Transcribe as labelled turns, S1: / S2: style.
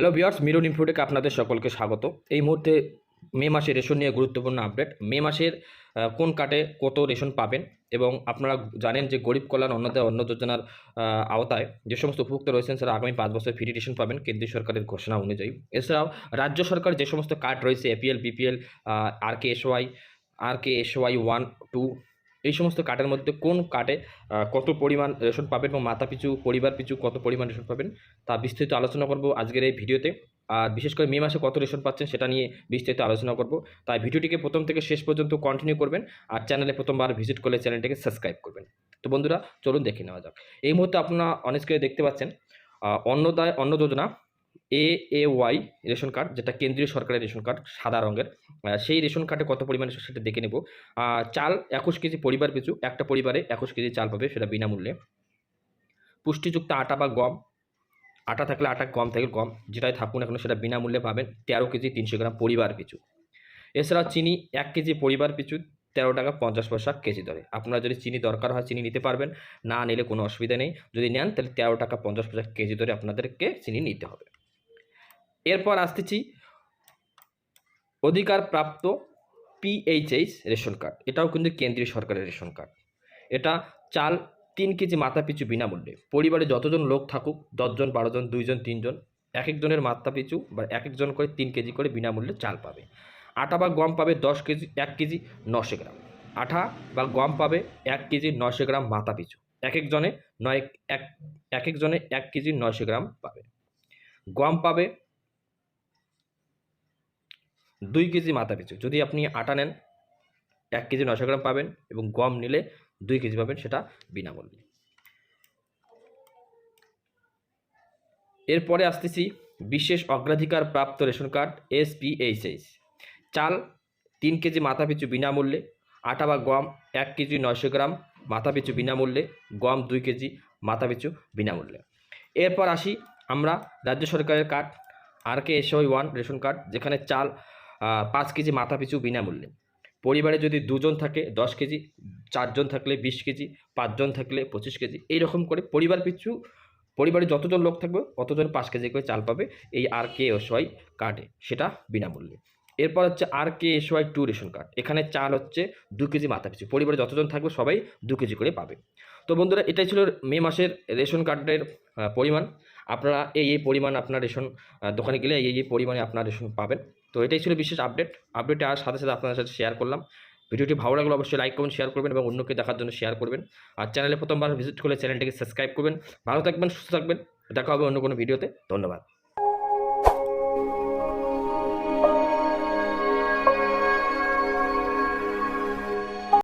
S1: Hello বিয়ার্স মিরন ইনফোটেকে আপনাদের সকলকে স্বাগত। এই মুহূর্তে মে মাসের রেশন নিয়ে গুরুত্বপূর্ণ আপডেট মে মাসের কোন কার্ডে কত রেশন পাবেন এবং আপনারা জানেন যে গরিব কল্যাণ অন্নদায় অন্ন যোজনার আওতায় যে সমস্ত উপভোক্ত রয়েছেন তারা আগামী পাঁচ বছর ফ্রি রেশন পাবেন কেন্দ্রীয় সরকারের ঘোষণা অনুযায়ী। এছাড়াও রাজ্য সরকার যে সমস্ত কার্ড রয়েছে APL BPL R K S Y R K S Y one two এই সমস্ত কার্ডের মধ্যে কোন কার্ডে কত পরিমাণ রেশন পাবেন এবং মাথা পিছু পরিবার পিছু কত পরিমাণ রেশন পাবেন, তা বিস্তারিত আলোচনা করব আজকের এই ভিডিওতে। আর বিশেষ করে মে মাসে কত রেশন পাচ্ছেন সেটা নিয়ে বিস্তারিত আলোচনা করব। তাই ভিডিওটিকে প্রথম থেকে শেষ পর্যন্ত কন্টিনিউ করবেন আর চ্যানেলে প্রথমবার ভিজিট করলে চ্যানেলটিকে সাবস্ক্রাইব করবেন। তো বন্ধুরা, চলুন দেখে নেওয়া যাক। এই মুহূর্তে আপনারা অনেক দেখতে পাচ্ছেন অন্নদায় অন্ন যোজনা A A Y ration card, যেটা কেন্দ্রীয় সরকারের রেশন কার্ড, সাদা রঙের। সেই রেশন কার্ডে কত পরিমাণে সেটা দেখে নেব। চাল একুশ কেজি পরিবার পিছু, একটা পরিবারে একুশ কেজি চাল পাবে সেটা বিনামূল্যে। পুষ্টিযুক্ত আটা বা গম, আটা থাকলে আটা, গম থাকলে গম, যেটাই থাকুন এখন সেটা বিনামূল্যে পাবেন তেরো কেজি তিনশো গ্রাম পরিবার পিছু। এছাড়া চিনি এক কেজি পরিবার পিছু, তেরো টাকা পঞ্চাশ পয়সা কেজি দরে। আপনারা যদি চিনি দরকার হয় চিনি নিতে পারবেন, না নিলে কোনো অসুবিধা নেই। যদি নেন তাহলে তেরো টাকা পঞ্চাশ পয়সা কেজি দরে আপনাদেরকে চিনি নিতে হবে। এরপর আসতেছি অধিকার প্রাপ্ত পিএইচএইচ রেশন কার্ড। এটাও কিন্তু কেন্দ্রীয় সরকারের রেশন কার্ড। এটা চাল তিন কেজি মাথা পিছু বিনামূল্যে। পরিবারে যতজন লোক থাকুক, দশজন, বারোজন, দুইজন, তিনজন এক একজনের মাথা পিছু বা এক একজন করে তিন কেজি করে বিনামূল্যে চাল পাবে। আটা বা গম পাবে দশ কেজি, এক কেজি নশো গ্রাম। আঠা বা গম পাবে এক কেজি নশো গ্রাম মাথা পিছু এক একজনে নয়, এক এক একজনে এক কেজি নশো গ্রাম পাবে। গম পাবে দুই কেজি মাথা পিছু। যদি আপনি আটা নেন, এক কেজি নশো গ্রাম পাবেন এবং গম নিলে দুই কেজি পাবেন সেটা বিনামূল্যে। এরপরে আসতেছি বিশেষ অগ্রাধিকার প্রাপ্ত রেশন কার্ড এসপিএইচএইচ চাল তিন কেজি মাথা পিছু বিনামূল্যে, আটা বা গম এক কেজি নয়শো গ্রাম মাথা পিছু বিনামূল্যে, গম দুই কেজি মাথা পিছু বিনামূল্যে। এরপর আসি আমরা রাজ্য সরকারের card, R K S Y one ration card, যেখানে চাল পাঁচ কেজি মাথা পিছু বিনামূল্যে। পরিবারে যদি দুজন থাকে, দশ কেজি, চারজন থাকলে বিশ কেজি, পাঁচজন থাকলে পঁচিশ কেজি, এইরকম করে পরিবার পিছু, পরিবারে যতজন লোক থাকবে অতজন পাঁচ কেজি করে চাল পাবে এই আর কে এসওয়াই কার্ডে সেটা বিনামূল্যে। এরপর হচ্ছে R K S Y two ration card এখানে চাল হচ্ছে দু কেজি মাথা পিছু, পরিবারে যতজন থাকবে সবাই দু কেজি করে পাবে। তো বন্ধুরা, এটাই ছিল মে মাসের রেশন কার্ডের পরিমাণ। আপনারা এই এই পরিমাণ আপনার রেশন দোকানে গেলে এই এই পরিমাণে আপনার রেশন পাবেন। তো এটাই ছিল বিশেষ আপডেট আপডেটে আর সাথে সাথে আপনাদের সাথে শেয়ার করলাম। ভিডিওটি ভালো লাগলে অবশ্যই লাইক করবেন শেয়ার করবেন এবং অন্যকে দেখার জন্য শেয়ার করবেন। আর চ্যানেলে প্রথমবার ভিজিট করলে চ্যানেলটিকে সাবস্ক্রাইব করবেন। ভালো থাকবেন, সুস্থ থাকবেন। দেখা হবে অন্য কোনো ভিডিওতে ধন্যবাদ।